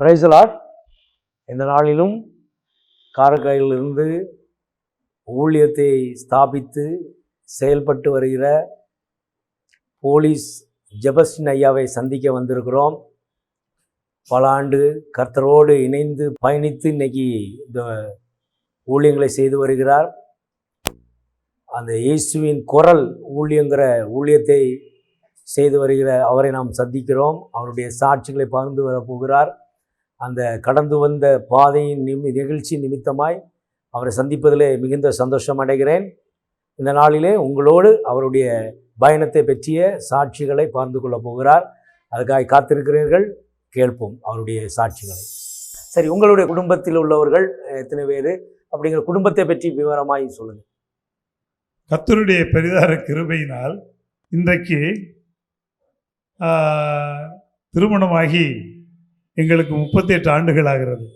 பிரைசலாட் இந்த நாளிலும் காரக்காயிலிருந்து ஊழியத்தை ஸ்தாபித்து செயல்பட்டு வருகிற போலீஸ் ஜெபஸ்டின் ஐயாவை சந்திக்க வந்திருக்கிறோம். பல ஆண்டு கர்த்தரோடு இணைந்து பயணித்து இன்னைக்கு இந்த ஊழியங்களை செய்து வருகிறார். அந்த இயேசுவின் குரல் ஊழியங்கிற ஊழியத்தை செய்து வருகிற அவரை நாம் சந்திக்கிறோம். அவருடைய சாட்சிகளை பகிர்ந்து வரப்போகிறார். போகிறார் அந்த கடந்து வந்த பாதையின் நிமி நிகழ்ச்சி நிமித்தமாய் அவரை சந்திப்பதிலே மிகுந்த சந்தோஷம் அடைகிறேன். இந்த நாளிலே உங்களோடு அவருடைய பயணத்தை பற்றிய சாட்சிகளை பகிர்ந்து கொள்ளப் போகிறார். அதுக்காக காத்திருக்கிறீர்கள். கேட்போம் அவருடைய சாட்சிகளை. சரி உங்களுடைய குடும்பத்தில் உள்ளவர்கள் எத்தனை பேர்? அப்படிங்கிற குடும்பத்தை பற்றி விவரமாய் சொல்லுங்கள் கத்தருடைய பெரிதார கிருபையினால் இன்றைக்கு திருமணமாகி எங்களுக்கு முப்பத்தி எட்டு ஆண்டுகள் ஆகிறது.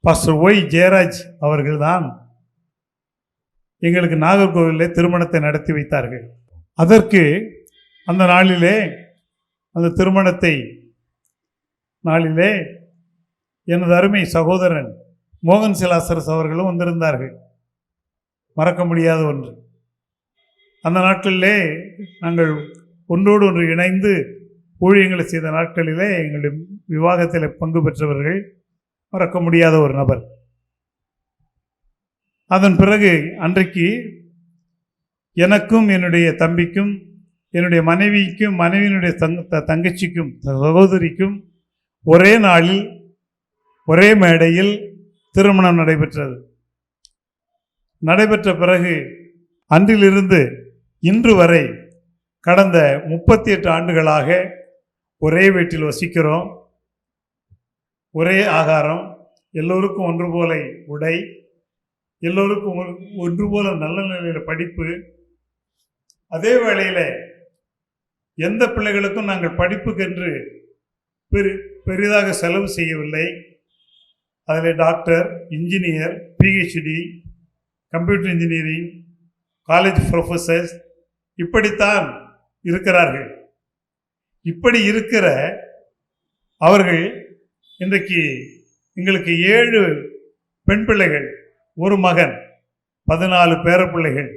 பாஸ்டர் ஒய் ஜெயராஜ் அவர்கள்தான் எங்களுக்கு நாகர்கோவிலே திருமணத்தை நடத்தி வைத்தார்கள். அதற்கு அந்த நாளிலே அந்த திருமணத்தை நாளிலே எனது அருமை சகோதரன் மோகன் சிலாசரஸ் அவர்களும் வந்திருந்தார்கள். மறக்க முடியாத ஒன்று. அந்த நாட்களிலே நாங்கள் ஒன்றோடு ஒன்று இணைந்து ஊழியங்களை செய்த நாட்களிலே எங்களுடைய விவாகத்தில் பங்கு பெற்றவர்கள் மறக்க முடியாத ஒரு நபர். அதன் பிறகு அன்றைக்கு எனக்கும் என்னுடைய தம்பிக்கும் என்னுடைய மனைவிக்கும் மனைவியினுடைய தங் த- தங்கச்சிக்கும் சகோதரிக்கும் ஒரே நாளில் ஒரே மேடையில் திருமணம் நடைபெற்றது. நடைபெற்ற பிறகு அன்றிலிருந்து இன்று வரை கடந்த முப்பத்தி எட்டு ஆண்டுகளாக ஒரே வீட்டில் வசிக்கிறோம். ஒரே ஆகாரம். எல்லோருக்கும் ஒன்று போல உடை. எல்லோருக்கும் ஒன்று போல நல்ல நிலையில் படிப்பு. அதே வேளையில் எந்த பிள்ளைகளுக்கும் நாங்கள் படிப்புக்கென்று பெரு பெரிதாக செலவு செய்யவில்லை. அதில் doctor engineer PhD computer engineering college professors இப்படித்தான் இருக்கிறார்கள். இப்படி இருக்கிற அவர்கள் இன்றைக்கு எங்களுக்கு ஏழு பெண் பிள்ளைகள் ஒரு மகன் பதினாலு பேர பிள்ளைகள்.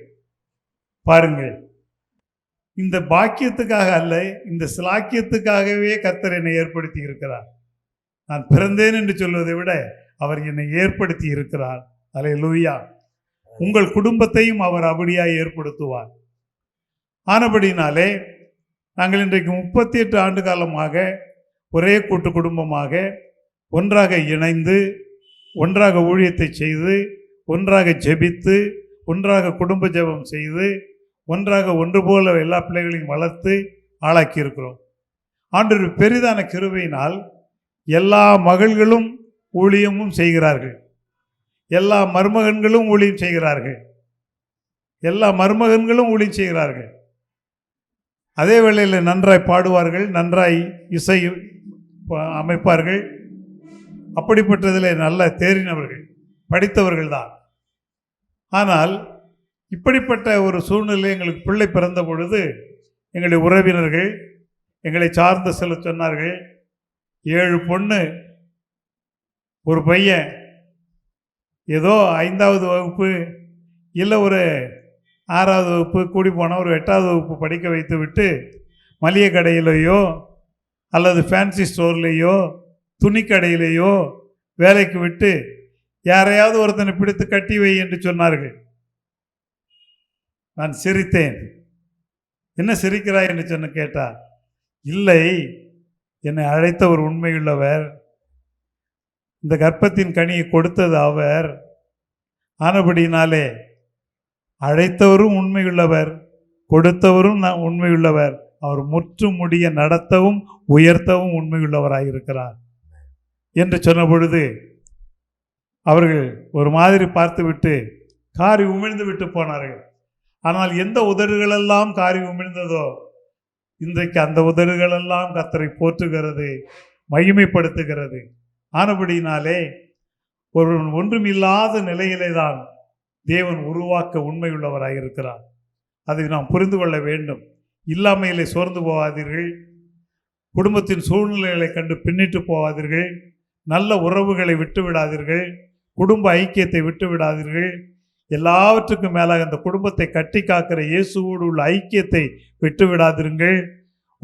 பாருங்கள். இந்த பாக்கியத்துக்காக அல்ல இந்த சிலாக்கியத்துக்காகவே கர்த்தர் என்னை ஏற்படுத்தி இருக்கிறார். நான் பிறந்தேன் என்று சொல்வதை விட அவர் என்னை ஏற்படுத்தி இருக்கிறார். அலே லூயா உங்கள் குடும்பத்தையும் அவர் அப்படியாய் ஏற்படுத்துவார். ஆனபடினாலே நாங்கள் இன்றைக்கு முப்பத்தி எட்டு ஆண்டு காலமாக ஒரே கூட்டு குடும்பமாக ஒன்றாக இணைந்து ஒன்றாக ஊழியத்தை செய்து ஒன்றாக ஜெபித்து ஒன்றாக குடும்ப ஜெபம் செய்து ஒன்றாக ஒன்று போல எல்லா பிள்ளைகளையும் வளர்த்து ஆளாக்கி இருக்கிறோம் ஆண்டு பெரிதான கிருவையினால் எல்லா மகள்களும் ஊழியமும் செய்கிறார்கள். எல்லா மருமகன்களும் ஊழியம் செய்கிறார்கள். எல்லா மருமகன்களும் ஊழியம் செய்கிறார்கள். அதே வேளையில் நன்றாய் பாடுவார்கள் நன்றாய் இசை ப- அமைப்பார்கள். அப்படிப்பட்டதில் நல்ல தேறினவர்கள் படித்தவர்கள் தான் ஆனால் இப்படிப்பட்ட ஒரு சூழ்நிலை எங்களுக்கு பிள்ளை பிறந்த பொழுது எங்களுடைய உறவினர்கள் எங்களை சார்ந்து செல்ல சொன்னார்கள். ஏழு பொண்ணு ஒரு பையன் ஏதோ ஐந்தாவது வகுப்பு இல்லை ஒரு ஆறாவது வகுப்பு கூடி போனால் ஒரு எட்டாவது வகுப்பு படிக்க வைத்து விட்டு மளிகை கடையிலேயோ அல்லது ஃபேன்சி ஸ்டோர்லேயோ துணிக்கடையிலேயோ வேலைக்கு விட்டு யாரையாவது ஒருத்தனை பிடித்து கட்டி வை என்று சொன்னார்கள். நான் சிரித்தேன். என்ன சிரிக்கிறாய்? என்று சொன்ன கேட்டார். இல்லை என்னை அழைத்தவர் உண்மையுள்ளவர். இந்த கர்ப்பத்தின் கனியை கொடுத்தது அவர். ஆனபடினாலே அழைத்தவரும் உண்மையுள்ளவர் கொடுத்தவரும் ந- உண்மையுள்ளவர். அவர் முற்றும் முடிய நடத்தவும் உயர்த்தவும் உண்மையுள்ளவராயிருக்கிறார். என்று சொன்ன பொழுது அவர்கள் ஒரு மாதிரி பார்த்துவிட்டு காரி உமிழ்ந்து விட்டு போனார்கள். ஆனால் எந்த உதடுகளெல்லாம் காரி உமிழ்ந்ததோ இன்றைக்கு அந்த உதடுகளெல்லாம் கத்தரை போற்றுகிறது மகிமைப்படுத்துகிறது. ஆனபடியினாலே ஒருவன் ஒன்றுமில்லாத நிலையிலே தான் தேவன் உருவாக்க உண்மையுள்ளவராக இருக்கிறார். அதை நாம் புரிந்து கொள்ள வேண்டும். இல்லாமையிலே சோர்ந்து போகாதீர்கள். குடும்பத்தின் சூழ்நிலைகளை கண்டு பின்னிட்டு போகாதீர்கள். நல்ல உறவுகளை விட்டு விடாதீர்கள் குடும்ப ஐக்கியத்தை விட்டு விடாதீர்கள் எல்லாவற்றுக்கும் மேலாக அந்த குடும்பத்தை கட்டி காக்கிற இயேசுவோடு உள்ள ஐக்கியத்தை விட்டு விடாதீர்கள்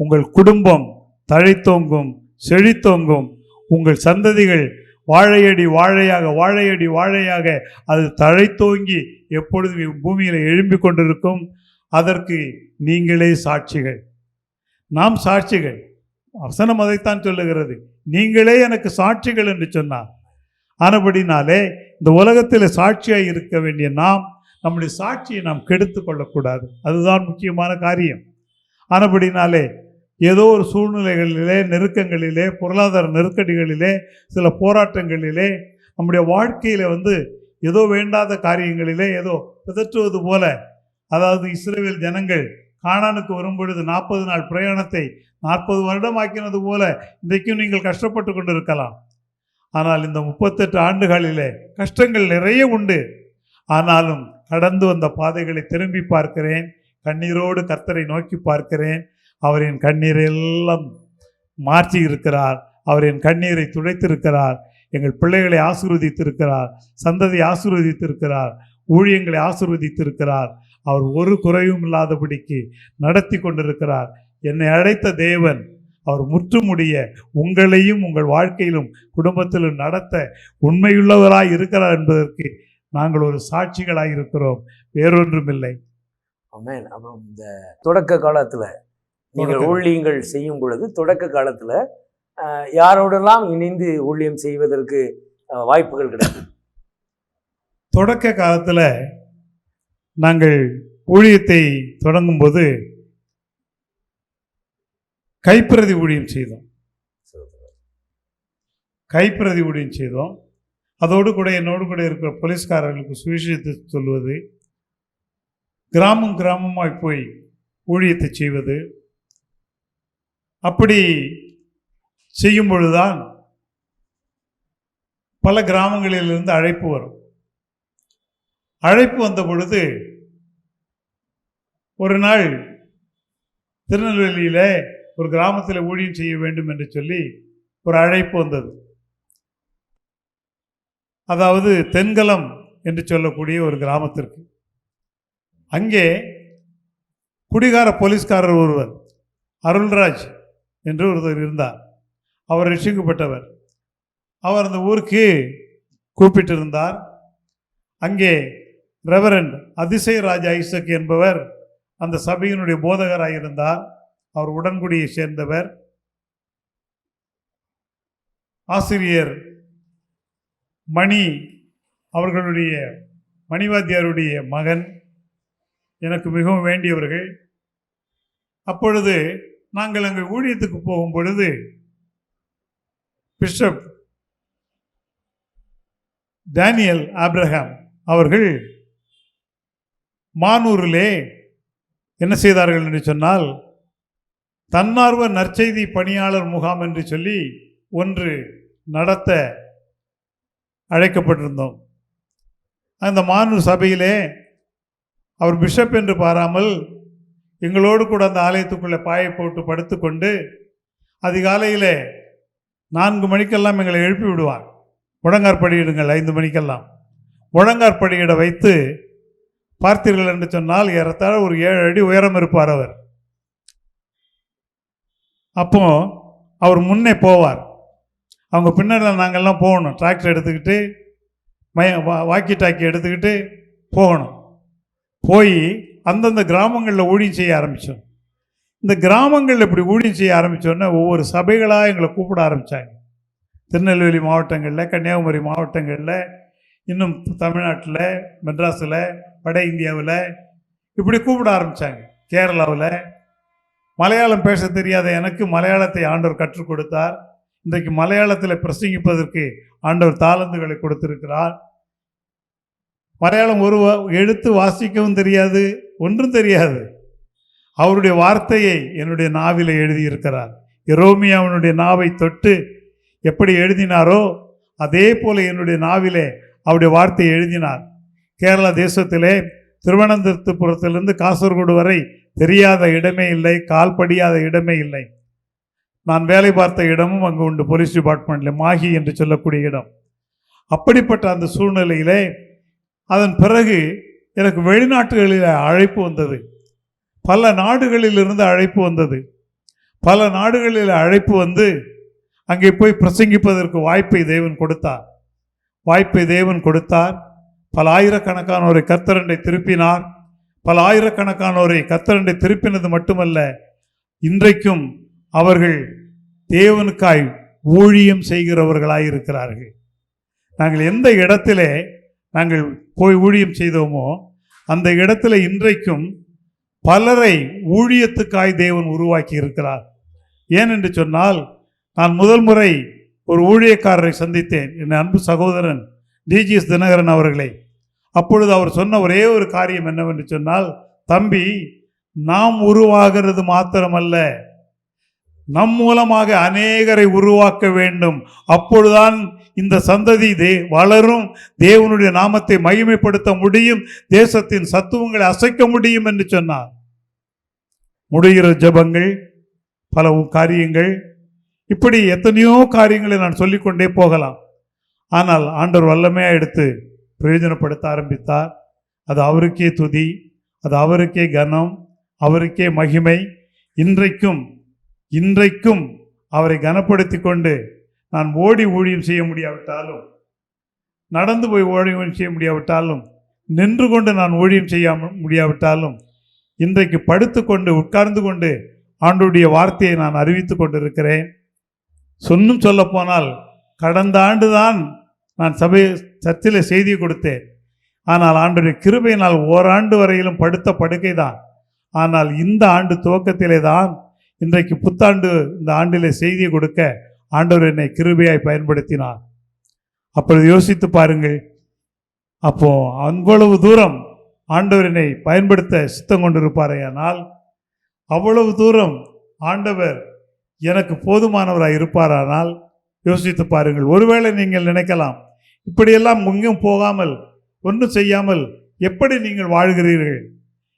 உங்கள் குடும்பம் தழைத்தோங்கும் செழித்தோங்கும் உங்கள் சந்ததிகள் வாழையடி வாழையாக வாழையடி வாழையாக அது தழைத்தோங்கி எப்பொழுதும் பூமியில் எழும்பிக் கொண்டிருக்கும். அதற்கு நீங்களே சாட்சிகள். நாம் சாட்சிகள். வசனம் அதைத்தான் சொல்லுகிறது. நீங்களே எனக்கு சாட்சிகள் என்று சொன்னார். ஆனபடினாலே இந்த உலகத்தில் சாட்சியாக இருக்க வேண்டிய நாம் நம்முடைய சாட்சியை நாம் கெடுத்து கொள்ளக்கூடாது. அதுதான் முக்கியமான காரியம். ஆனபடினாலே ஏதோ ஒரு சூழ்நிலைகளிலே நெருக்கங்களிலே பொருளாதார நெருக்கடிகளிலே சில போராட்டங்களிலே நம்முடைய வாழ்க்கையில் வந்து ஏதோ வேண்டாத காரியங்களிலே ஏதோ பிதற்றுவது போல அதாவது இஸ்ரேல் ஜனங்கள் காணானுக்கு வரும்பொழுது நாற்பது நாள் பிரயாணத்தை நாற்பது வருடமாக்கினது போல இன்றைக்கும் நீங்கள் கஷ்டப்பட்டு கொண்டு இருக்கலாம் ஆனால் இந்த முப்பத்தெட்டு ஆண்டுகளிலே கஷ்டங்கள் நிறைய உண்டு. ஆனாலும் கடந்து வந்த பாதைகளை திரும்பி பார்க்கிறேன். கண்ணீரோடு கர்த்தரை நோக்கி பார்க்கிறேன். அவரின் கண்ணீரை எல்லாம் மாற்றி இருக்கிறார். அவரின் கண்ணீரை துடைத்திருக்கிறார். எங்கள் பிள்ளைகளை ஆசீர்வதித்திருக்கிறார். சந்ததியை ஆசீர்வதித்திருக்கிறார். ஊழியங்களை ஆசீர்வதித்திருக்கிறார். அவர் ஒரு குறையும் இல்லாதபடிக்கு நடத்தி கொண்டிருக்கிறார். என்னை அழைத்த தேவன் அவர் முற்றுமுடிய உங்களையும் உங்கள் வாழ்க்கையிலும் குடும்பத்திலும் நடத்த உண்மையுள்ளவராய் இருக்கிறார் என்பதற்கு நாங்கள் ஒரு சாட்சிகளாக இருக்கிறோம் வேறொன்றுமில்லை. இல்லை அப்புறம் இந்த தொடக்க காலத்தில் நீங்கள் ஊழியங்கள் செய்யும் பொழுது தொடக்க காலத்துல யாரோடெல்லாம் இணைந்து ஊழியம் செய்வதற்கு வாய்ப்புகள் கிடைக்கும்? தொடக்க காலத்தில் நாங்கள் ஊழியத்தை தொடங்கும்போது கைப்பிரதி ஊழியம் செய்தோம். கைப்பிரதி ஊழியம் செய்தோம். அதோடு கூட என்னோடு கூட இருக்கிற போலீஸ்காரர்களுக்கு சுவிசேஷத்தை சொல்வது கிராமம் கிராமமாய் போய் ஊழியத்தை செய்வது அப்படி செய்யும் பொழுதுதான் பல கிராமங்களிலிருந்து அழைப்பு வரும். அழைப்பு வந்த பொழுது ஒரு நாள் திருநெல்வேலியில் ஒரு கிராமத்தில் ஊழியம் செய்ய வேண்டும் என்று சொல்லி ஒரு அழைப்பு வந்தது. அதாவது தென்கலம் என்று சொல்லக்கூடிய ஒரு கிராமத்திற்கு. அங்கே குடிகார போலீஸ்காரர் ஒருவர் அருள்ராஜ் என்று ஒருவர் இருந்தார். அவர் ரட்சிக்கப்பட்டவர் அவர் அந்த ஊருக்கு கூப்பிட்டிருந்தார். அங்கே ரெவரண்ட் அதிசய ராஜா ஐசக் என்பவர் அந்த சபையினுடைய போதகராக இருந்தார். அவர் உடன்குடியை சேர்ந்தவர். ஆசிரியர் மணி அவர்களுடைய மணிவாத்தியாருடைய மகன். எனக்கு மிகவும் வேண்டியவர்கள். அப்பொழுது நாங்கள் அங்கே ஊழியத்துக்கு போகும் பொழுது பிஷப் டேனியல் ஆப்ரஹாம் அவர்கள் மானூரிலே என்ன செய்தார்கள்? என்று சொன்னால் தன்னார்வ நற்செய்தி பணியாளர் முகாம் என்று சொல்லி ஒன்று நடத்த அழைக்கப்பட்டிருந்தோம். அந்த மானூர் சபையிலே அவர் பிஷப் என்று பாராமல் எங்களோடு கூட அந்த ஆலயத்துக்குள்ளே பாயை போட்டு படுத்துக்கொண்டு அதிகாலையிலே நான்கு மணிக்கெல்லாம் எங்களை எழுப்பி விடுவார். முழங்கார் படியிடுங்கள் ஐந்து மணிக்கெல்லாம். முழங்கார் படியிட வைத்து பார்த்தீர்கள் என்று சொன்னால் ஏறத்தாழ ஒரு ஏழு அடி உயரம் இருப்பார் அவர். அப்போ அவர் முன்னே போவார். அவங்க பின்னாடி நாங்கள்லாம் போகணும். டிராக்டர் எடுத்துக்கிட்டு மய வா- வாக்கி டாக்கி எடுத்துக்கிட்டு போகணும். போய் அந்தந்த கிராமங்களில் ஊழியம் செய்ய ஆரம்பித்தோம் இந்த கிராமங்களில் இப்படி ஊழியம் செய்ய ஆரம்பித்தோன்னே ஒவ்வொரு சபைகளாக எங்களை கூப்பிட ஆரம்பித்தாங்க திருநெல்வேலி மாவட்டங்களில் கன்னியாகுமரி மாவட்டங்களில் இன்னும் தமிழ்நாட்டில் மெட்ராஸில் வட இந்தியாவில் இப்படி கூப்பிட ஆரம்பித்தாங்க கேரளாவில். மலையாளம் பேச தெரியாத எனக்கு மலையாளத்தை ஆண்டவர் கற்றுக் கொடுத்தார். இன்றைக்கு மலையாளத்தில் பிரசங்கிப்பதற்கு ஆண்டவர் தாளந்துகளை கொடுத்திருக்கிறார். மலையாளம் ஒரு எழுத்து வாசிக்கவும் தெரியாது. ஒன்றும் தெரியாது. அவருடைய வார்த்தையை என்னுடைய நாவில் எழுதியிருக்கிறார். எரோமியா அவனுடைய நாவை தொட்டு எப்படி எழுதினாரோ அதே போல் என்னுடைய நாவிலே அவருடைய வார்த்தையை எழுதினார். கேரளா தேசத்திலே திருவனந்தபுரத்திலிருந்து காசர்கோடு வரை தெரியாத இடமே இல்லை கால் படியாத இடமே இல்லை. நான் வேலை பார்த்த இடமும் அங்கு உண்டு போலீஸ் டிபார்ட்மெண்ட்டில் மாஹி என்று சொல்லக்கூடிய இடம். அப்படிப்பட்ட அந்த சூழ்நிலையிலே அதன் பிறகு எனக்கு வெளிநாட்டுகளில் அழைப்பு வந்தது. பல நாடுகளிலிருந்து அழைப்பு வந்தது. பல நாடுகளில் அழைப்பு வந்து அங்கே போய் பிரசங்கிப்பதற்கு வாய்ப்பை தேவன் கொடுத்தார். வாய்ப்பை தேவன் கொடுத்தார். பல ஆயிரக்கணக்கானோரை கத்தரண்டை திருப்பினார். பல ஆயிரக்கணக்கானோரை கத்தரண்டை திருப்பினது மட்டுமல்ல இன்றைக்கும் அவர்கள் தேவனுக்காய் ஊழியம் செய்கிறவர்களாய் இருக்கிறார்கள். நாங்கள் எந்த இடத்திலே நாங்கள் போய் ஊழியம் செய்தோமோ அந்த இடத்துல இன்றைக்கும் பலரை ஊழியத்துக்காய் தேவன் உருவாக்கி இருக்கிறார் ஏன் என்று சொன்னால் நான் முதல் முறை ஒரு ஊழியக்காரரை சந்தித்தேன். என் அன்பு சகோதரன் டிஜிஎஸ் தினகரன் அவர்களை. அப்பொழுது அவர் சொன்ன ஒரே ஒரு காரியம் என்னவென்று சொன்னால் தம்பி நாம் உருவாகிறது மாத்திரமல்ல. நம் மூலமாக அநேகரை உருவாக்க வேண்டும். அப்பொழுதுதான் இந்த சந்ததி தே வளரும். தேவனுடைய நாமத்தை மகிமைப்படுத்த முடியும். தேசத்தின் சத்துவங்களை அசைக்க முடியும் என்று சொன்னார். முடிகிற ஜெபங்கள் பல காரியங்கள். இப்படி எத்தனையோ காரியங்களை நான் சொல்லிக்கொண்டே போகலாம். ஆனால் ஆண்டவர் வல்லமையாக எடுத்து பிரயோஜனப்படுத்த ஆரம்பித்தார். அது அவருக்கே துதி அது அவருக்கே கனம் அவருக்கே மகிமை. இன்றைக்கும் இன்றைக்கும் அவரை கனப்படுத்தி கொண்டு நான் ஓடி ஊழியம் செய்ய முடியாவிட்டாலும் நடந்து போய் ஊழியம் செய்ய முடியாவிட்டாலும் நின்று கொண்டு நான் ஊழியம் செய்ய முடியாவிட்டாலும் இன்றைக்கு படுத்து கொண்டு உட்கார்ந்து கொண்டு ஆண்டுடைய வார்த்தையை நான் அறிவித்து கொண்டிருக்கிறேன். சொன்னும் சொல்லப்போனால் கடந்த ஆண்டு தான் நான் சபை சர்ச்சில் செய்தி கொடுத்தேன். ஆனால் ஆண்டுடைய கிருபையினால் ஓராண்டு வரையிலும் படுத்த படுக்கை தான் ஆனால் இந்த ஆண்டு துவக்கத்திலே தான் இன்றைக்கு புத்தாண்டு இந்த ஆண்டிலே செய்தியை கொடுக்க ஆண்டவர் என்னை கிருபையாய் பயன்படுத்தினார். அப்பொழுது யோசித்து பாருங்கள். அப்போ அவ்வளவு தூரம் ஆண்டவர் என்னை பயன்படுத்த சித்தம் கொண்டிருப்பாரேயானால் அவ்வளவு தூரம் ஆண்டவர் எனக்கு போதுமானவராக இருப்பாரானால் யோசித்து பாருங்கள். ஒருவேளை நீங்கள் நினைக்கலாம் இப்படியெல்லாம் எங்கும் போகாமல் ஒன்றும் செய்யாமல் எப்படி நீங்கள் வாழ்கிறீர்கள்?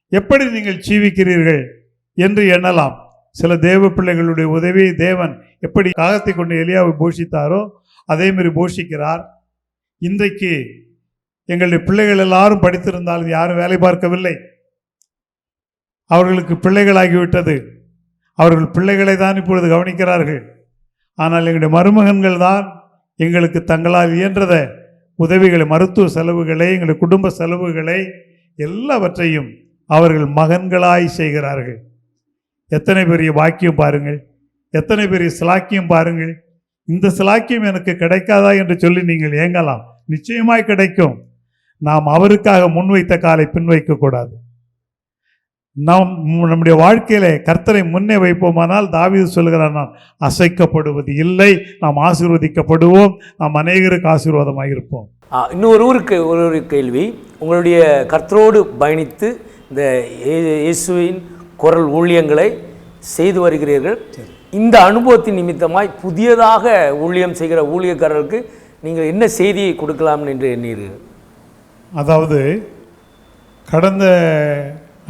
எப்படி நீங்கள் ஜீவிக்கிறீர்கள்? என்று எண்ணலாம். சில தேவ பிள்ளைகளுடைய உதவியை தேவன் எப்படி காகத்தை கொண்டு எலியாவை போஷித்தாரோ அதேமாரி போஷிக்கிறார். இன்றைக்கு எங்களுடைய பிள்ளைகள் எல்லாரும் படித்திருந்தாலும் யாரும் வேலை பார்க்கவில்லை. அவர்களுக்கு பிள்ளைகளாகிவிட்டது. அவர்கள் பிள்ளைகளை தான் இப்பொழுது கவனிக்கிறார்கள். ஆனால் எங்களுடைய மருமகன்கள் தான் எங்களுக்கு தங்களால் இயன்றத உதவிகளை மருத்துவ செலவுகளை எங்களுடைய குடும்ப செலவுகளை எல்லாவற்றையும் அவர்கள் மகன்களாய் செய்கிறார்கள். எத்தனை பெரிய வாக்கியம் பாருங்கள். எத்தனை பெரிய சிலாக்கியம் பாருங்கள். இந்த சிலாக்கியம் எனக்கு கிடைக்காதா என்று சொல்லி நீங்கள் ஏங்கலாம். நிச்சயமாய் கிடைக்கும். நாம் அவருக்காக முன்வைத்த காலை பின்வைக்கக்கூடாது நாம் நம்முடைய வாழ்க்கையிலே கர்த்தரை முன்னே வைப்போமானால் தாவிது சொல்கிறார் நான் அசைக்கப்படுவது இல்லை. நாம் ஆசீர்வதிக்கப்படுவோம். நாம் அநேகருக்கு ஆசீர்வாதமாக இருப்போம் இன்னொரு ஊருக்கு ஒரு ஒரு கேள்வி. உங்களுடைய கர்த்தரோடு பயணித்து இந்த இயேசுவின் குரல் ஊழியங்களை செய்து வருகிறீர்கள். இந்த அனுபவத்தின் நிமித்தமாய் புதியதாக ஊழியம் செய்கிற ஊழியக்காரருக்கு நீங்கள் என்ன செய்தியை கொடுக்கலாம் என்று எண்ணீர்கள் அதாவது கடந்த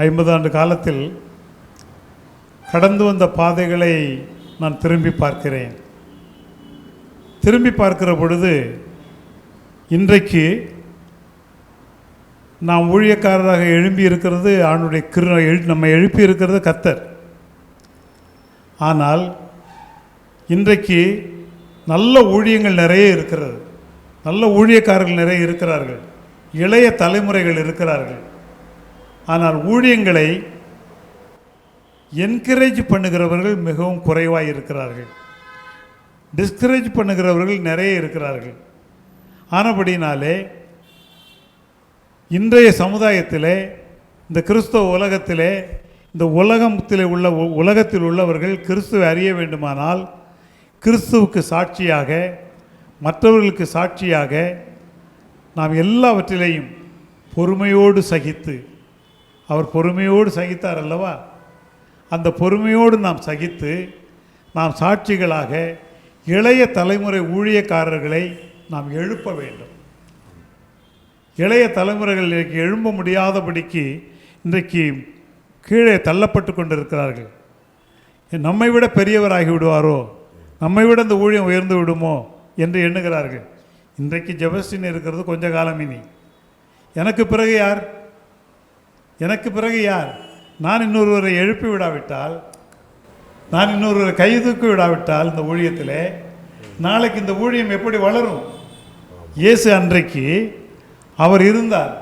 ஐம்பது ஆண்டு காலத்தில் கடந்து வந்த பாதைகளை நான் திரும்பி பார்க்கிறேன். திரும்பி பார்க்கிற பொழுது இன்றைக்கு நாம் ஊழியக்காரராக எழும்பி இருக்கிறது ஆணுடைய கிரு எழு- நம்ம எழுப்பி இருக்கிறது கத்தர் ஆனால் இன்றைக்கு நல்ல ஊழியங்கள் நிறைய இருக்கிறது. நல்ல ஊழியக்காரர்கள் நிறைய இருக்கிறார்கள். இளைய தலைமுறைகள் இருக்கிறார்கள். ஆனால் ஊழியங்களை என்கரேஜ் பண்ணுகிறவர்கள் மிகவும் குறைவாக இருக்கிறார்கள். டிஸ்கரேஜ் பண்ணுகிறவர்கள் நிறைய இருக்கிறார்கள். ஆனபடினாலே இன்றைய சமுதாயத்திலே இந்த கிறிஸ்தவ உலகத்திலே இந்த உலகத்தில் உள்ள உலகத்தில் உள்ளவர்கள் கிறிஸ்துவை அறிய வேண்டுமானால் கிறிஸ்துவுக்கு சாட்சியாக மற்றவர்களுக்கு சாட்சியாக நாம் எல்லாவற்றிலையும் பொறுமையோடு சகித்து அவர் பொறுமையோடு சகித்தார் அல்லவா? அந்த பொறுமையோடு நாம் சகித்து நாம் சாட்சிகளாக இளைய தலைமுறை ஊழியக்காரர்களை நாம் எழுப்ப வேண்டும். இளைய தலைமுறைகள் இன்றைக்கு எழும்ப முடியாதபடிக்கு இன்றைக்கு கீழே தள்ளப்பட்டு கொண்டிருக்கிறார்கள். நம்மை விட பெரியவராகி விடுவாரோ? நம்மை விட இந்த ஊழியம் உயர்ந்து விடுமோ? என்று எண்ணுகிறார்கள். இன்றைக்கு ஜெபஸ்டின் இருக்கிறது கொஞ்ச காலம் இனி. எனக்கு பிறகு யார்? எனக்கு பிறகு யார்? நான் இன்னொருவரை எழுப்பி விடாவிட்டால் நான் இன்னொருவரை கைதுக்கு விடாவிட்டால் இந்த ஊழியத்தில் நாளைக்கு இந்த ஊழியம் எப்படி வளரும்? இயேசு அன்றைக்கு அவர் இருந்தார்.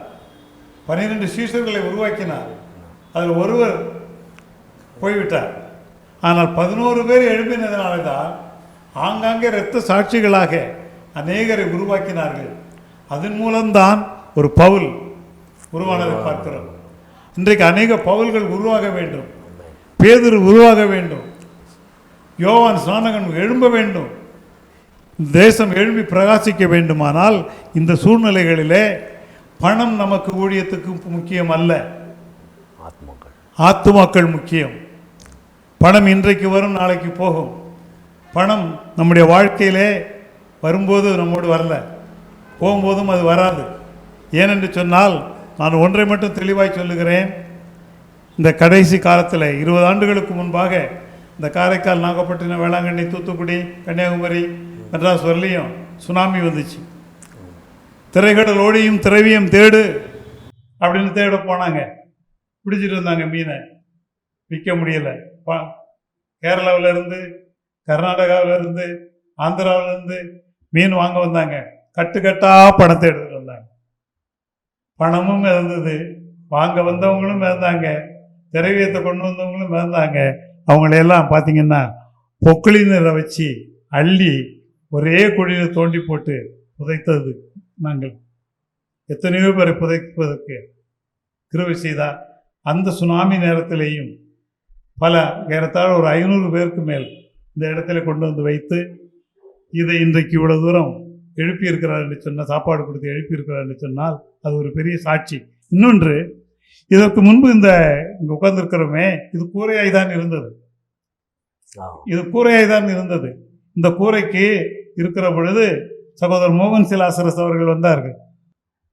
பன்னிரெண்டு சீஷர்களை உருவாக்கினார். அதில் ஒருவர் போய்விட்டார். ஆனால் பதினோரு பேர் எழுப்பினதுனால தான் ஆங்காங்கே இரத்த சாட்சிகளாக அநேகரை உருவாக்கினார்கள். அதன் மூலம்தான் ஒரு பவுல் உருவானதை பார்க்கிறோம். இன்றைக்கு அநேக பவுல்கள் உருவாக வேண்டும். பேதுரு உருவாக வேண்டும். யோவான் ஸ்நானகன் எழும்ப வேண்டும். தேசம் எழும்பி பிரகாசிக்க வேண்டுமானால் இந்த சூழ்நிலைகளிலே பணம் நமக்கு ஊழியத்துக்கு முக்கியம் அல்ல. ஆத்மாக்கள். ஆத்துமாக்கள் முக்கியம். பணம் இன்றைக்கு வரும் நாளைக்கு போகும். பணம் நம்முடைய வாழ்க்கையிலே வரும்போது நம்மோடு வரல. போகும்போதும் அது வராது. ஏனென்று சொன்னால் நான் ஒன்றை மட்டும் தெளிவாய் சொல்லுகிறேன். இந்த கடைசி காலத்தில் இருபது ஆண்டுகளுக்கு முன்பாக இந்த காரைக்கால் நாகப்பட்டினம் வேளாங்கண்ணி தூத்துக்குடி கன்னியாகுமரி மெட்ராஸ் வரலையும் சுனாமி வந்துச்சு. திரைக்கடல் ஓடியும் திரவியம் தேடு அப்படின்னு தேட போனாங்க. பிடிச்சிட்டு இருந்தாங்க மீனை. விற்க முடியலை. ப- கேரளாவுல இருந்து கர்நாடகாவுல இருந்து மீன் வாங்க வந்தாங்க. கட்டு கட்டா பணத்தை எடுத்துகிட்டு வந்தாங்க. பணமும் மிதந்தது. வாங்க வந்தவங்களும் மிதந்தாங்க. திரவியத்தை கொண்டு வந்தவங்களும் மிதந்தாங்க. அவங்களையெல்லாம் பார்த்தீங்கன்னா பொக்களி நீரை வச்சு அள்ளி ஒரே குழியில் தோண்டி போட்டு புதைத்தது நாங்கள். எத்தனையோ பேரை புதைப்பதற்கு கிருவை செய்தார் அந்த சுனாமி நேரத்திலேயும் பல ஏறத்தாழ ஒரு ஐநூறு பேருக்கு மேல் இந்த இடத்துல கொண்டு வந்து வைத்து இதை இன்றைக்கு இவ்வளவு தூரம் எழுப்பியிருக்கிறார் என்று சொன்னால் சாப்பாடு கொடுத்து எழுப்பியிருக்கிறார் என்று சொன்னால் அது ஒரு பெரிய சாட்சி. இன்னொன்று இதற்கு முன்பு இந்த இங்கே உட்கார்ந்துருக்கிறோமே இது கூரையாய் தான் இருந்தது இது கூரையாய் தான் இருந்தது. இந்த கூரைக்கு இருக்கிற பொழுது சகோதரர் மோகன் சிலாசரஸ் அவர்கள் வந்தார்கள்.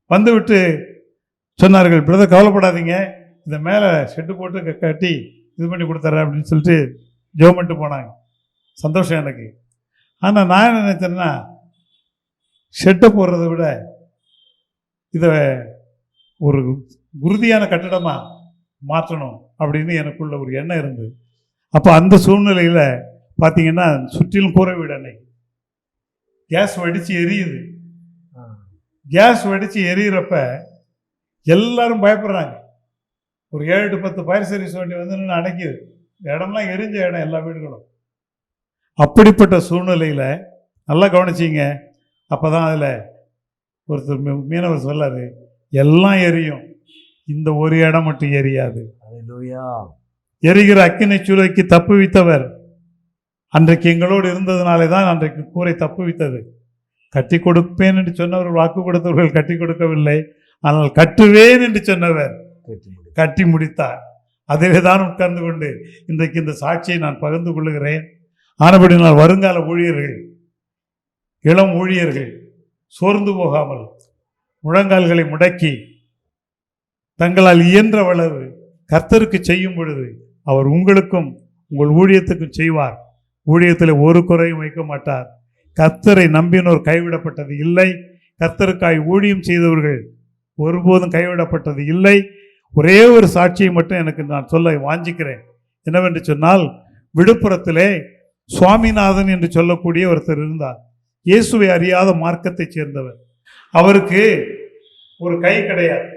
வந்துவிட்டு சொன்னார்கள் பிரதர் கவலைப்படாதீங்க. இந்த மேலே ஷெட்டு போட்டு க- கட்டி இது பண்ணி கொடுத்துட்றேன் அப்படின்னு சொல்லிட்டு ஜோம் பண்ணிட்டு போனாங்க. சந்தோஷம் எனக்கு. ஆனால் நான் என்ன நினைச்சேன்னா ஷெட்டை போடுறத விட இதை ஒரு உறுதியான கட்டிடமாக மாற்றணும் அப்படின்னு எனக்குள்ள ஒரு எண்ணம் இருந்தது. அப்போ அந்த சூழ்நிலையில் பார்த்தீங்கன்னா சுற்றிலும் கூரை வீடு அன்னைக்கு. கேஸ் வெடித்து எரியுது. கேஸ் வெடித்து எரியிறப்ப எல்லாரும் பயப்படுறாங்க. ஒரு ஏழு டு பத்து ஃபயர் சர்வீஸ் வண்டி வந்து நின்று அடைக்குது இடம்லாம் எரிஞ்ச இடம் எல்லா வீடுகளும். அப்படிப்பட்ட சூழ்நிலையில் நல்லா கவனிச்சிங்க. அப்போ தான் அதில் ஒருத்தர் மீனவர் சொல்லாரு எல்லாம் எரியும். இந்த ஒரு இடம் மட்டும் எரியாது. எரிகிற அக்கினை சூளைக்கு தப்புவித்தவர் அன்றைக்கு எங்களோடு இருந்ததுனாலே தான் அன்றைக்கு கூரை தப்புவித்தது. கட்டி கொடுப்பேன் என்று சொன்னவர்கள் வாக்கு கொடுத்தவர்கள் கட்டி கொடுக்கவில்லை. ஆனால் கட்டுவேன் என்று சொன்னவர் கேட்டு முடி கட்டி முடித்தார். அதிலே தான் உட்கார்ந்து கொண்டு இன்றைக்கு இந்த சாட்சியை நான் பகிர்ந்து கொள்ளுகிறேன். ஆனபடினால் வருங்கால ஊழியர்கள் இளம் ஊழியர்கள் சோர்ந்து போகாமல் முழங்கால்களை முடக்கி தங்களால் இயன்றவளவு கர்த்தருக்கு செய்யும் பொழுது அவர் உங்களுக்கும் உங்கள் ஊழியத்துக்கும் செய்வார். ஊழியத்தில் ஒரு குறையும் வைக்க மாட்டார். கர்த்தரை நம்பினோர் கைவிடப்பட்டது இல்லை. கர்த்தருக்காய் ஊழியம் செய்தவர்கள் ஒருபோதும் கைவிடப்பட்டது இல்லை. ஒரே ஒரு சாட்சியை மட்டும் எனக்கு நான் சொல்ல வாஞ்சிக்கிறேன். என்னவென்று சொன்னால் விழுப்புரத்திலே சுவாமிநாதன் என்று சொல்லக்கூடிய ஒருத்தர் இருந்தார். இயேசுவை அறியாத மார்க்கத்தைச் சேர்ந்தவர். அவருக்கு ஒரு கை கிடையாது.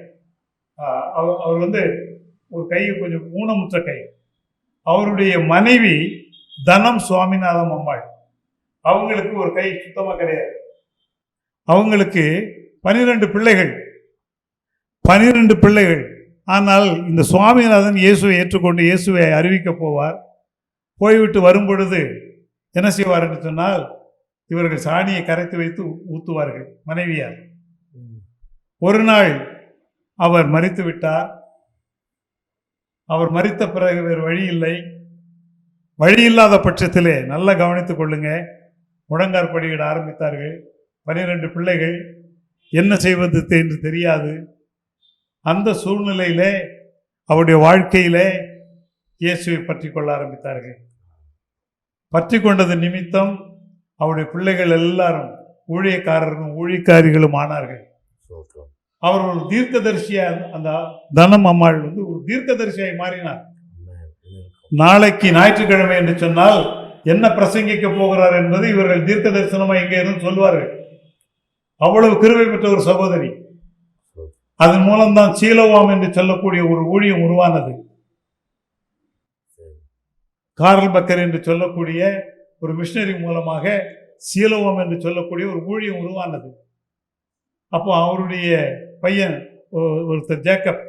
அவர் அவர் வந்து ஒரு கை கொஞ்சம் ஊனமுற்ற கை. அவருடைய மனைவி தனம் சுவாமிநாதம் அம்மாள். அவங்களுக்கு ஒரு கை சுத்தமாக கிடையாது. அவங்களுக்கு பனிரெண்டு பிள்ளைகள். பனிரெண்டு பிள்ளைகள். ஆனால் இந்த சுவாமிநாதன் இயேசுவை ஏற்றுக்கொண்டு இயேசுவை அறிவிக்க போவார். போய்விட்டு வரும் பொழுது என்ன செய்வார் என்று சொன்னால் இவர்கள் சாணியை கரைத்து வைத்து ஊத்துவார்கள். மனைவியார். ஒரு நாள் அவர் மறித்து விட்டார் அவர் மறித்த பிறகு வேறு வழி இல்லை. வழி இல்லாத பட்சத்திலே நல்லா கவனித்துக் கொள்ளுங்க. முழங்கார் படியிட ஆரம்பித்தார்கள். பனிரெண்டு பிள்ளைகள். என்ன செய்வது என்று தெரியாது. அந்த சூழ்நிலையிலே அவருடைய வாழ்க்கையிலே இயேசுவை பற்றி கொள்ள ஆரம்பித்தார்கள். பற்றி கொண்டது நிமித்தம் அவருடைய பிள்ளைகள் எல்லாரும் ஊழியக்காரர்களும் ஊழியக்காரிகளும் ஆனார்கள். அவர் ஒரு தீர்க்கதரிசியா அந்த தனம் அம்மாள் வந்து ஒரு தீர்க்கதரிசியாய் மாறினார். நாளைக்கு ஞாயிற்றுக்கிழமை என்று சொன்னால் என்ன பிரசங்கிக்க போகிறார் என்பது இவர்கள் தீர்க்க தரிசனமாக எங்கே இருந்து சொல்வார்கள். அவ்வளவு கிருவை பெற்ற ஒரு சகோதரி. அதன் மூலம்தான் சீலவாம் என்று சொல்லக்கூடிய ஒரு ஊழியம் உருவானது. காரல் பக்கர் என்று சொல்லக்கூடிய ஒரு மிஷினரி மூலமாக சீலவம் என்று சொல்லக்கூடிய ஒரு ஊழியம் உருவானது. அப்போ அவருடைய பையன் ஒருத்தர் ஜேக்கப்.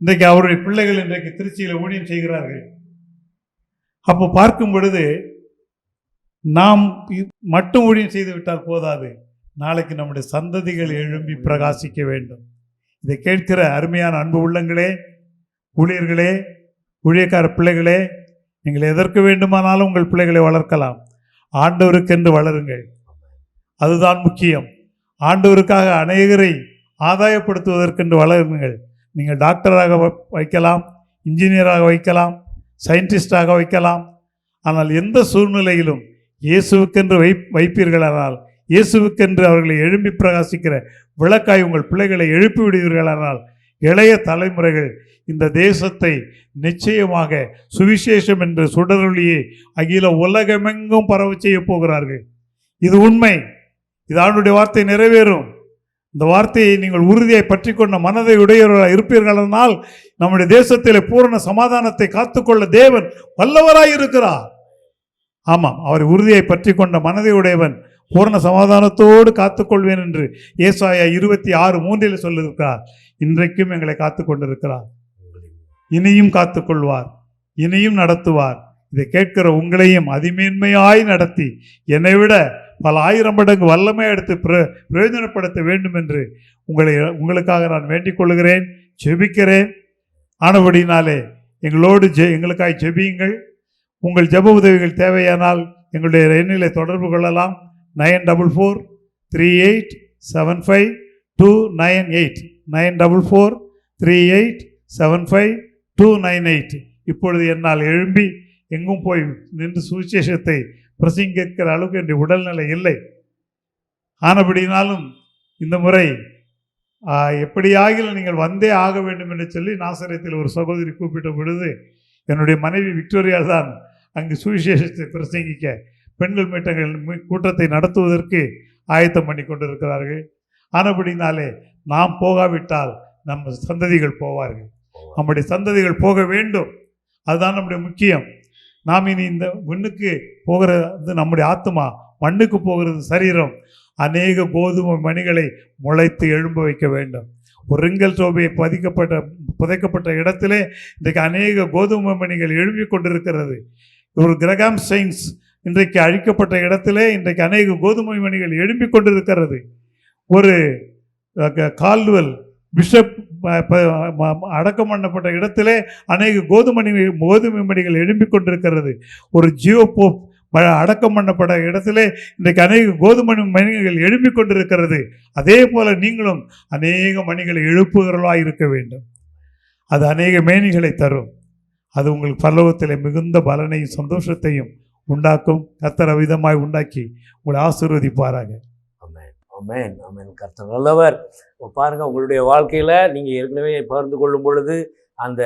இன்றைக்கு அவருடைய பிள்ளைகள் இன்றைக்கு திருச்சியில் ஊழியம் செய்கிறார்கள். அப்போ பார்க்கும் பொழுது நாம் மட்டும் ஊழியம் செய்து விட்டால் போதாது. நாளைக்கு நம்முடைய சந்ததிகள் எழும்பி பிரகாசிக்க வேண்டும். இதை கேட்கிற அருமையான அன்பு உள்ளங்களே ஊழியர்களே ஊழியக்கார பிள்ளைகளே நீங்கள் எதற்கு வேண்டுமானாலும் உங்கள் பிள்ளைகளை வளர்க்கலாம். ஆண்டவருக்கென்று வளருங்கள். அதுதான் முக்கியம். ஆண்டவருக்காக அநேகரை ஆதாயப்படுத்துவதற்கென்று வளருங்கள். நீங்கள் டாக்டராக வைக்கலாம் இன்ஜினியராக வைக்கலாம் சயின்டிஸ்டாக வைக்கலாம். ஆனால் எந்த சூழ்நிலையிலும் இயேசுவுக்கென்று வை வைப்பீர்களானால் இயேசுவுக்கென்று அவர்களை எழும்பி பிரகாசிக்கிற விளக்காய் உங்கள் பிள்ளைகளை எழுப்பி விடுவீர்களானால் இளைய தலைமுறைகள் இந்த தேசத்தை நிச்சயமாக சுவிசேஷம் என்ற சுடரொளியை அகில உலகமெங்கும் பரவச் செய்ய போகிறார்கள். இது உண்மை. இது ஆண்டுடைய வார்த்தை நிறைவேறும். இந்த வார்த்தையை நீங்கள் உறுதியை பற்றி கொண்ட மனதை உடையவர்களாக இருப்பீர்களானால் நம்முடைய தேசத்தில் பூரண சமாதானத்தை காத்துக்கொள்ள தேவன் வல்லவராய் இருக்கிறார். ஆமாம் அவர் உறுதியை பற்றி கொண்ட மனதை உடையவன் பூரண சமாதானத்தோடு காத்துக்கொள்வேன் என்று ஏசாயா இருபத்தி ஆறு மூன்றில் சொல்லியிருக்கிறார். இன்றைக்கும் எங்களை காத்து கொண்டிருக்கிறார் இனியும் காத்துக்கொள்வார் இனியும் நடத்துவார். இதை கேட்கிற உங்களையும் அதிமேன்மையாய் நடத்தி என்னை விட பல ஆயிரம் மடங்கு வல்லமை எடுத்து பிர பிரயோஜனப்படுத்த வேண்டும் என்று உங்களை உங்களுக்காக நான் வேண்டிக் கொள்கிறேன் ஜெபிக்கிறேன். ஆனபடினாலே எங்களோடு ஜெ எங்களுக்காய் ஜெபியுங்கள். உங்கள் ஜெப உதவிகள் தேவையானால் எங்களுடைய எண்ணிலை தொடர்பு கொள்ளலாம். Nine double four three eight seven five two nine eight. Nine double four three eight seven five two nine eight. இப்பொழுது என்னால் எழும்பி எங்கும் போய் நின்று சுவிசேஷத்தை பிரசங்கிக்கிற அளவுக்கு என்னுடைய உடல்நிலை இல்லை. ஆனபடினாலும் இந்த முறை எப்படியாகிலும் நீங்கள் வந்தே ஆக வேண்டும் என்று சொல்லி நாசரத்தில் ஒரு சகோதரி கூப்பிட்ட பொழுது என்னுடைய மனைவி விக்டோரியா தான் அங்கு சுவிசேஷத்தை பிரசங்கிக்க பெண்கள் மீட்டங்கள் கூட்டத்தை நடத்துவதற்கு ஆயத்தம் பண்ணி கொண்டிருக்கிறார்கள். ஆனபடினாலே நாம் போகாவிட்டால் நம்ம சந்ததிகள் போவார்கள். நம்முடைய சந்ததிகள் போக வேண்டும். அதுதான் நம்முடைய முக்கியம். நாம் இனி இந்த விண்ணுக்கு போகிறது நம்முடைய ஆத்மா மண்ணுக்கு போகிறது சரீரம். அநேக கோதுமை மணிகளை முளைத்து எழும்ப வைக்க வேண்டும். ஒரு ரிங்கல் சோபையை பதிக்கப்பட்ட புதைக்கப்பட்ட இடத்திலே இன்றைக்கு அநேக கோதுமை மணிகள் எழும்பிக் கொண்டிருக்கிறது. ஒரு கிரகாம் சயின்ஸ் இன்றைக்கு அழிக்கப்பட்ட இடத்திலே இன்றைக்கு அநேக கோதுமை மணிகள் எழும்பிக் கொண்டிருக்கிறது. ஒரு அஹ், க- பிஷப் அடக்கம் பண்ணப்பட்ட இடத்திலே அநேக கோதுமை கோதுமை மணிகள் எழும்பிக் கொண்டிருக்கிறது. ஒரு ஜியோ போப் அடக்கம் பண்ணப்பட்ட இடத்திலே இன்றைக்கு அநேக கோதுமை மணிகள் எழும்பிக் கொண்டிருக்கிறது. அதே போல நீங்களும் அநேக மணிகளை எழுப்புகிறவளாக இருக்க வேண்டும். அது அநேக மேனிகளை தரும். அது உங்களுக்கு பல்லவத்தில் மிகுந்த பலனையும் சந்தோஷத்தையும் உண்டாக்கும். கத்தர விதமாய் உண்டாக்கி உங்களை ஆசீர்வதிப்பாராக. அமேன் அமேன் அமேன் கர்த்தர் நல்லவர். இப்போ பாருங்கள் உங்களுடைய வாழ்க்கையில் நீங்கள் ஏற்கனவே பகிர்ந்து கொள்ளும் பொழுது அந்த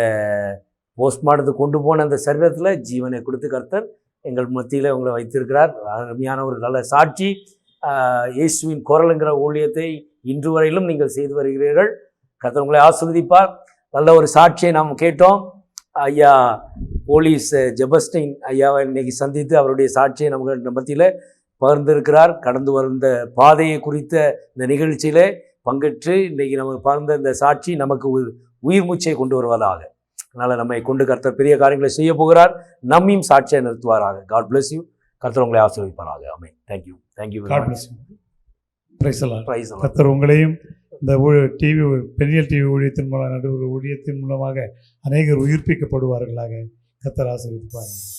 போஸ்ட்மார்ட்டத்துக்கு கொண்டு போன அந்த சரீரத்தில் ஜீவனை கொடுத்து கர்த்தர் எங்கள் மத்தியில் உங்களை வைத்திருக்கிறார். அருமையான ஒரு நல்ல சாட்சி. இயேசுவின் குரலுங்கிற ஊழியத்தை இன்று வரையிலும் நீங்கள் செய்து வருகிறீர்கள். கர்த்தர் உங்களை ஆஸ்வதிப்பார் நல்ல ஒரு சாட்சியை நாம் கேட்டோம். ஐயா போலீஸ் ஜெபஸ்டின் ஐயாவை இன்னைக்கு சந்தித்து அவருடைய சாட்சியை நமக்கு மத்தியில் பகிர்ந்திருக்கிறார். கடந்து வந்த பாதையை குறித்த இந்த நிகழ்ச்சியிலே பங்கேற்று இன்றைக்கு நமக்கு பகிர்ந்த இந்த சாட்சி நமக்கு ஒரு உயிர் மூச்சை கொண்டு வருவதாக. அதனால் நம்மை கொண்டு கர்த்தர் பெரிய காரியங்களை செய்ய போகிறார். நம்மையும் சாட்சியை நிறுத்துவாராக. காட் bless யூ கர்த்தர் உங்களை ஆசீர்வதிப்பாராக. ஆமென் தேங்க்யூ தேங்க்யூ. ப்ரைஸ் கர்த்தர் உங்களையும் இந்த டிவி பெண்ணியல் டிவி ஊழியத்தின் மூலம் நடுவர் ஊழியத்தின் மூலமாக அநேகர் உயிர்ப்பிக்கப்படுவார்களாக. கர்த்தர் ஆசீர்வதிப்பார்கள்